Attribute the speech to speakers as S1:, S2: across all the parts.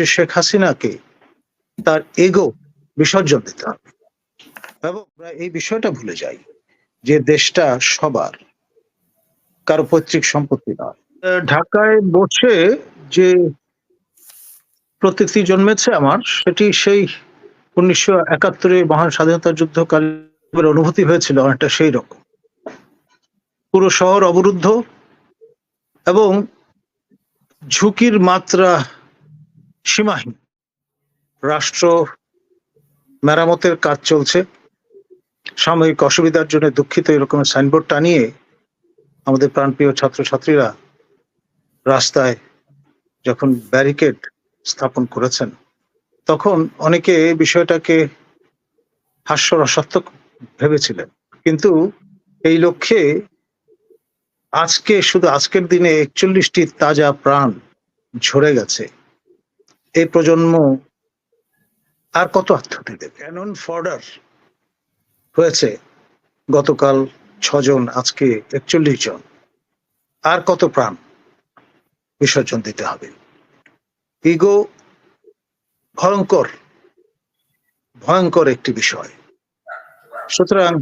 S1: নেত্রী শেখ হাসিনাকে তার এগো বিসর্জন দিতে হবে। এবং আমরা এই বিষয়টা ভুলে যাই যে দেশটা সবার, কারও পৈতৃক সম্পত্তি নয়। ঢাকায় বসে যে প্রতীতি জন্মেছে আমার, সেটি সেই উনিশশো একাত্তরে মহান স্বাধীনতা যুদ্ধকালের অনুভূতি হয়েছিল, অনেকটা সেই রকম। পুরো শহর অবরুদ্ধ এবং ঝুঁকির মাত্রা সীমাহীন। রাষ্ট্র মেরামতের কাজ চলছে। সাময়িক অসুবিধার জন্য দুঃখিত এরকম সাইনবোর্ড টানিয়ে আমাদের প্রাণপ্রিয় ছাত্রছাত্রীরা রাস্তায় যখন ব্যারিকেড স্থাপন করেছেন, তখন অনেকে বিষয়টাকে হাস্যরসাত্মক ভেবেছিলেন। কিন্তু এই লক্ষ্যে আজকে, শুধু আজকের দিনে একচল্লিশটি তাজা প্রাণ ঝরে গেছে। এই প্রজন্ম আর কত আত্মহত্যা দেবে? ক্যানন ফর্ডার হয়েছে গতকাল ছজন, আজকে একচল্লিশ জন। আর কত প্রাণ বিসর্জন দিতে হবে? ইগো ভয়ঙ্কর ভয়ঙ্কর একটি বিষয়। সুতরাং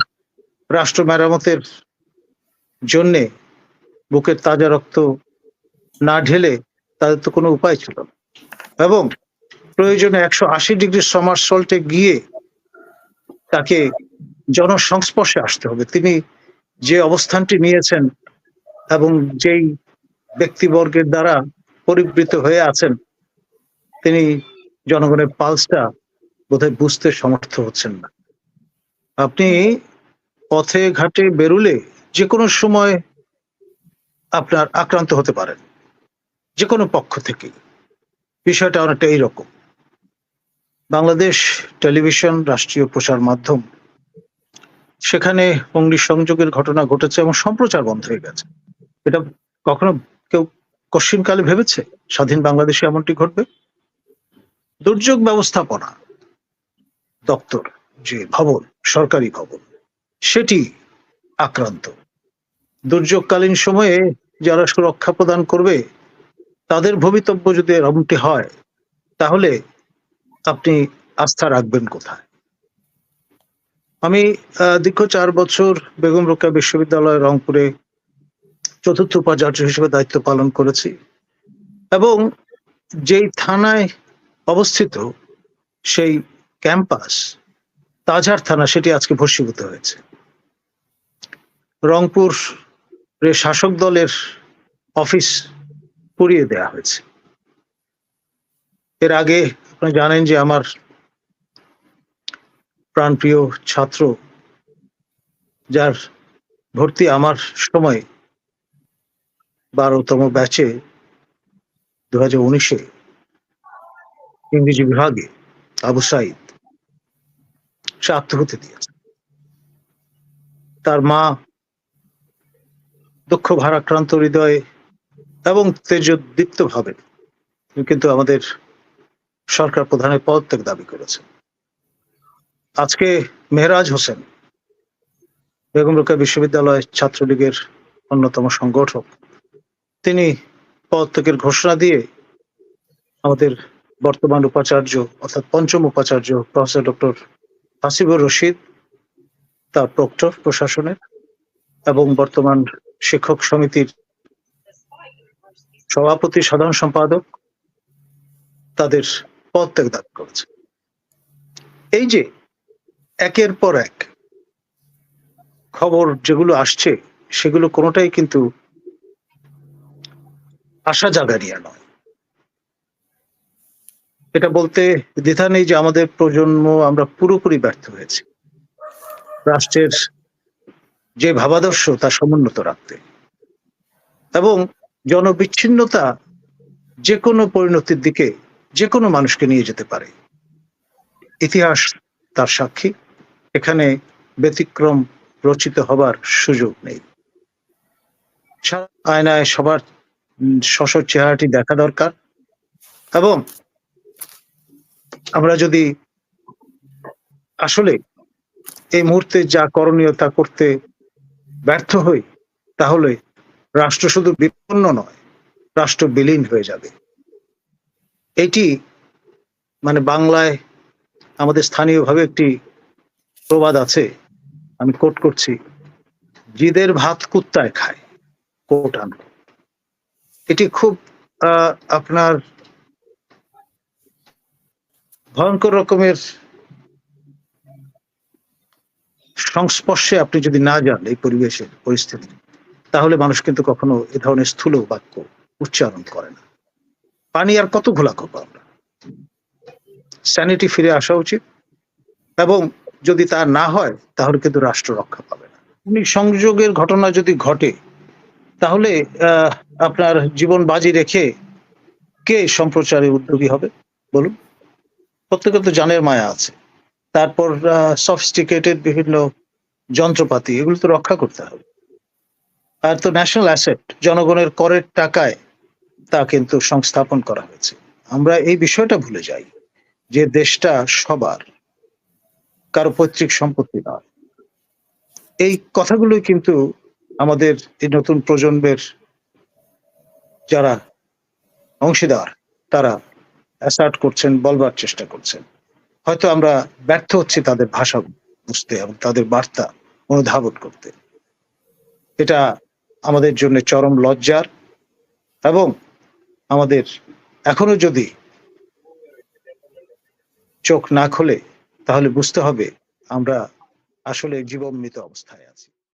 S1: রাষ্ট্র মেরামতের জন্যে বুকের তাজা রক্ত না ঢেলে তাদের তো কোনো উপায় ছিল না। এবং প্রয়োজনে একশো আশি ডিগ্রি সল্টে গিয়ে তাকে জনসংস্পর্শে আসতে হবে। তিনি যে অবস্থানটি নিয়েছেন এবং যেই ব্যক্তিবর্গের দ্বারা পরিবৃত হয়ে আছেন, তিনি জনগণের পালসটা বোধহয় বুঝতে সমর্থ হচ্ছেন না। আপনি পথে, ঘাটে, বেরুলে যে কোনো সময় আপনার আক্রান্ত হতে পারেন যে কোনো পক্ষ থেকে বিষয়টা অনেকটা এইরকম। বাংলাদেশ টেলিভিশন রাষ্ট্রীয় প্রচার মাধ্যম, সেখানে অগ্নি সংযোগের ঘটনা ঘটেছে এবং সম্প্রচার বন্ধ হয়ে গেছে। এটা কখনো কেউ কশ্চিনকালে ভেবেছে? স্বাধীন বাংলাদেশে এমনটি ঘটবে? দুর্যোগ ব্যবস্থাপনা দপ্তর, যে ভবন, সরকারি ভবন, সেটি আক্রান্ত। দুর্যোগকালীন সময়ে যারা সুরক্ষা প্রদান করবে তাদের ভবিতব্য যদি এরকমটি হয়, তাহলে আপনি আস্থা রাখবেন কোথায়? আমি দীর্ঘ চার বছর বেগম রোকেয়া বিশ্ববিদ্যালয় রংপুরে চতুর্থ উপাচার্য হিসেবে দায়িত্ব পালন করেছি এবং যেই থানায় অবস্থিত সেই ক্যাম্পাস, তাজার থানা, সেটি আজকে ভস্মীভূত হয়েছে। রংপুর শাসক দলের অফিস পুড়িয়ে দেয়া হয়েছে। এর আগে আপনি জানেন যে আমার প্রাণপ্রিয় ছাত্র, যার ভর্তি আমার সময় বারোতম ব্যাচে দু হাজার উনিশে ইংরেজি বিভাগে আবু সাইদ সে আত্মহত্যা দিয়েছে। তার মা দুঃখ ভারাক্রান্ত হৃদয়ে এবং তেজদীপ্ত ভাবে কিন্তু আমাদের সরকার প্রধানের পদত্যাগ দাবি করেছে। আজকে মেহরাজ হোসেন বেগম রোকেয়া বিশ্ববিদ্যালয় ছাত্রলীগের অন্যতম সংগঠক। তিনি পদত্যাগের ঘোষণা দিয়ে আমাদের বর্তমান উপাচার্য অর্থাৎ পঞ্চম উপাচার্য প্রফেসর ডক্টর হাসিবুর রশিদ, তার প্রক্টর প্রশাসনের এবং বর্তমান শিক্ষক সমিতির সভাপতি, সাধারণ সম্পাদক তাদের পদত্যাগ দাবি করেছে। এই যে একের পর এক খবর যেগুলো আসছে, সেগুলো কোনোটাই কিন্তু আশা জাগানিয়া নয়। এটা বলতে দ্বিধা নেই যে আমাদের প্রজন্ম আমরা পুরোপুরি ব্যর্থ হয়েছি। রাষ্ট্রের যে ভাবাদর্শ, তা সমুন্নত রাখতে। এবং জনবিচ্ছিন্নতা যে কোনো পরিণতির দিকে যে কোনো মানুষকে নিয়ে যেতে পারে। ইতিহাস তার সাক্ষী। এখানে ব্যতিক্রম রচিত হবার সুযোগ নেই। আয়নায় সবার উম, চেহারাটি দেখা দরকার এবং আমরা যদি আসলে এই মুহূর্তে যা করণীয় তা করতে ব্যর্থ হই তাহলে রাষ্ট্র শুধু বিপন্ন নয়, রাষ্ট্র বিলীন হয়ে যাবে। এটি মানে বাংলায় আমাদের স্থানীয়ভাবে একটি প্রবাদ আছে, আমি কোট করছি, জিদের ভাত কুত্তায় খায় কোট আন এটি খুব আপনার ভয়ঙ্কর রকমের সংস্পর্শে আপনি যদি না যান এই পরিবেশের পরিস্থিতি তাহলে মানুষ কিন্তু কখনো এ ধরনের স্থূল বাক্য উচ্চারণ করে না। পানি আর কত ঘোলা স্যানিটি ফিরে আসা উচিত। এবং যদি তা না হয়, তাহলে কিন্তু রাষ্ট্র রক্ষা পাবে না। সংযোগের ঘটনা যদি ঘটে, তাহলে আপনার জীবন বাজি রেখে কে সম্প্রচারে উদ্যোগী হবে? বলুন। প্রত্যেকের তো জানের মায়া আছে। তারপর সফিস্টিকেটেড বিভিন্ন যন্ত্রপাতি, এগুলো তো রক্ষা করতে হবে। আর তো ন্যাশনাল অ্যাসেট জনগণের করের টাকায় তা কিন্তু সংস্থাপন করা হয়েছে। আমরা এই বিষয়টা ভুলে যাই যে দেশটা সবার, কারও পৈতৃক সম্পত্তি নয়। এই কথাগুলোই কিন্তু আমাদের এই নতুন প্রজন্মের যারা অংশীদার, তারা অ্যাসার্ট করছেন, বলবার চেষ্টা করছেন। হয়তো আমরা ব্যর্থ হচ্ছি তাদের ভাষা বুঝতে এবং তাদের বার্তা অনুধাবন করতে। এটা আমাদের জন্য চরম লজ্জার এবং আমাদের এখনও যদি চোখ না খোলে, তাহলে বুঝতে হবে আমরা আসলে জীবন মৃত অবস্থায় আছি।